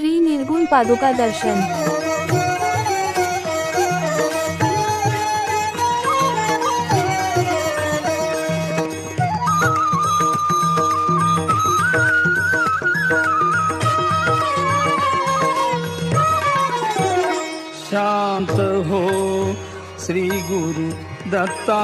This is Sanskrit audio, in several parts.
श्री निर्गुण पादुका दर्शन। शांत हो श्री गुरु दत्ता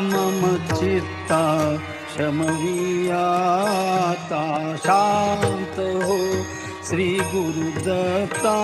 मम चित्ता शमवियाता शांत हो श्री गुरु दत्ता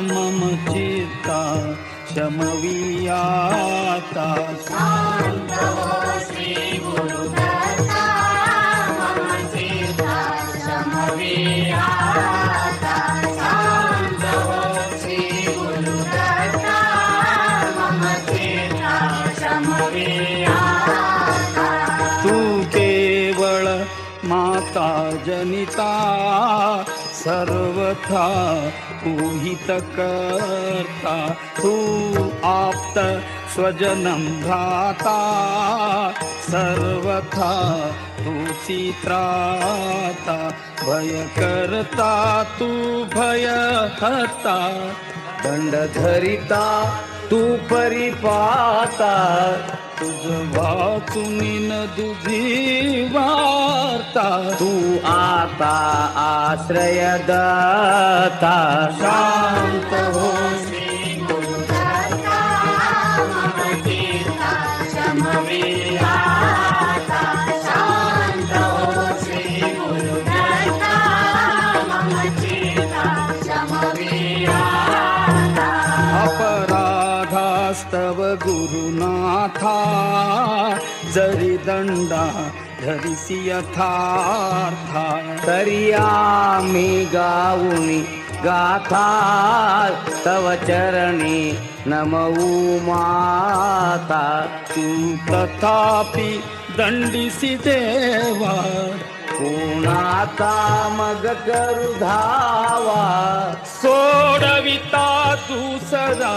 मम चित्ता शमवियाता। तू सर्वथा तू हितकर्ता तू आप्त स्वजनं भ्राता। सर्वथा तू चित्राता भयकर्ता तू भयहर्ता। दंडधरिता तू परिपाता। न वार्ता। तू आता आश्रयदाता शांत हो गुरुनाथा जरी दंडा धरिसी यथार्था तरिया मे गाऊनी गाथा तव चरणी नमऊ माता तू तथापि दंडिसी देवा कोणाता मग करू धावा सोडविता तू सदा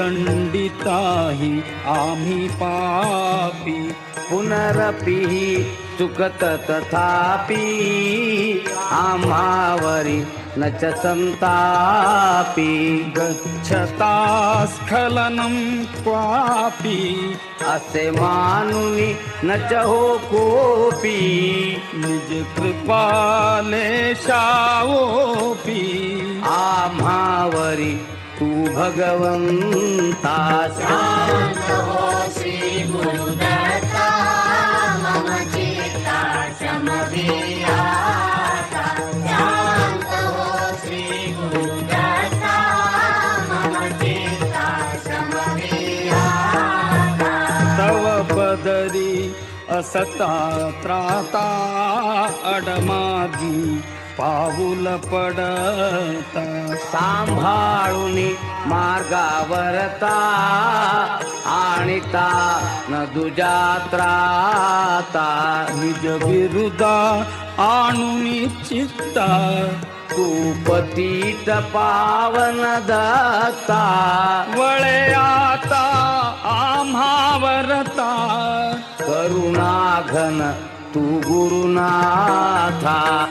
तू नटसा होऊन कोपी दंडिताही आम्ही पापी पुनरपि चुकत तथापि आम्हावरी न च संतापि गच्छता स्खलनं क्वापि असे मानुनी न च हो कोपी निज कृपाले शावोपी आम्हावरी तू भगवंता तव पदरी असता त्राता अडमागी पाऊल पडता सांभाळून मार्गावरता आणिता न दुजात्राता. निज विरुदा आणून चित्ता तू पतीत पावन दत्ता. वळे आता आम्हावरता करुणाघन तू गुरुनाथा.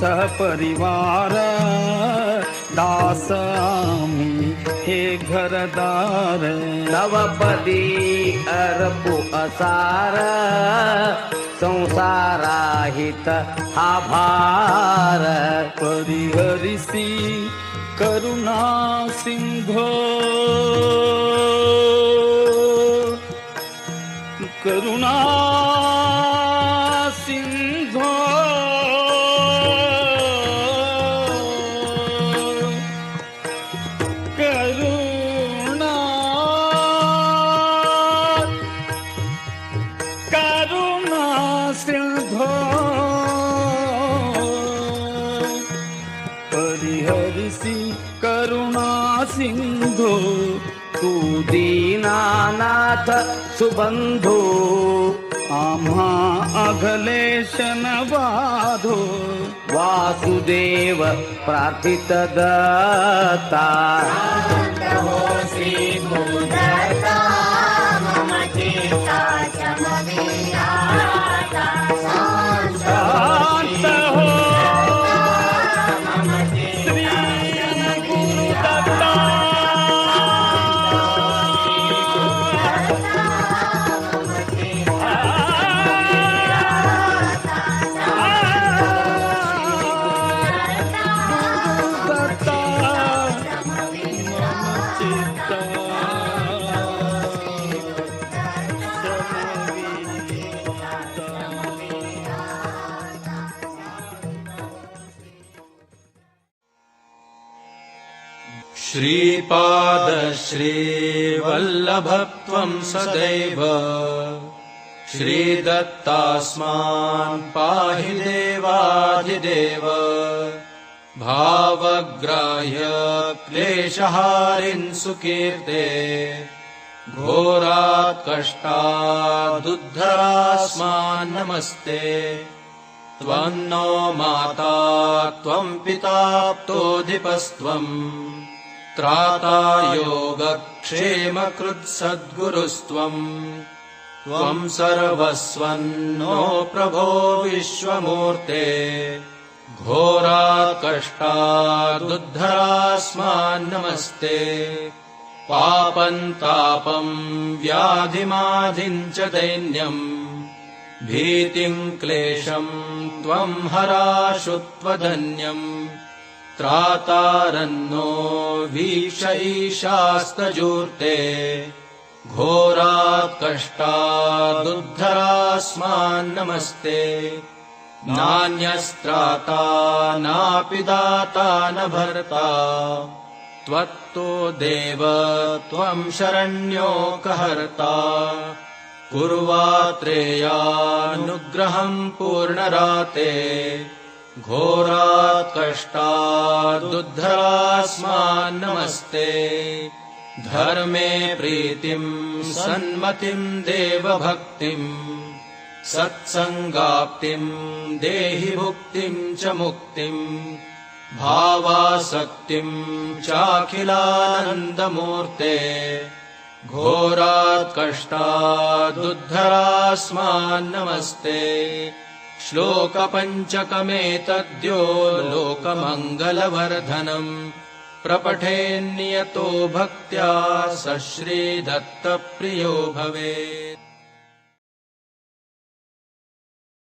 सह परिवार दास आम्ही हे घरदार। नवपदी अर्पु असार संसाराहित हा भार परिहरिसी करुणा सिंधो परिहरिसि करुणा सिंधो तू दीनानाथ सुबंधो आम्हा अघलेश बाधो वासुदेव प्रार्थित दत्ता। श्रीपादश्रीवल्लभत्वम् सदैव। श्रीदत्तास्मान् पाहि देवाधिदेव। भावग्राह्य क्लेशहारिन् सुकीर्ते। घोरात् कष्टादुद्धरास्मान् नमस्ते। त्वन्नो माता त्वम् पिता प्तोऽधिपस्त्वम् त्राता योगक्षेमकृत्सद्गुरुस्त्वम् त्वम् सर्वस्वन्नो प्रभो विश्वमूर्ते। नमस्ते पापम् तापम् व्याधिमाधिम् च दैन्यम्। भीतिम् क्लेशम् त्वम् हराशु त्वधन्यम् त्रातारन्नो वीक्ष ईशास्तजूर्ते घोरात् कष्टादुद्धरास्मान् नमस्ते नान्यस्त्राता नापि दाता न भर्ता। त्वत्तो देव त्वम् शरण्योकहर्ता कुर्वात्रेयानुग्रहम् पूर्णराते घोरात् कष्टादुद्धरास्मान् नमस्ते धर्मे प्रीतिम् सन्मतिम् देवभक्तिम् सत्सङ्गाप्तिम् देहि भुक्तिम् च मुक्तिम् भावासक्तिम् चाखिलानन्दमूर्ते। घोरात् कष्टादुद्धरास्मान् नमस्ते श्लोकपञ्चकमेतद्यो लोकमङ्गलवर्धनम् प्रपठेन्नियतो भक्त्या स श्रीदत्तप्रियो भवेत्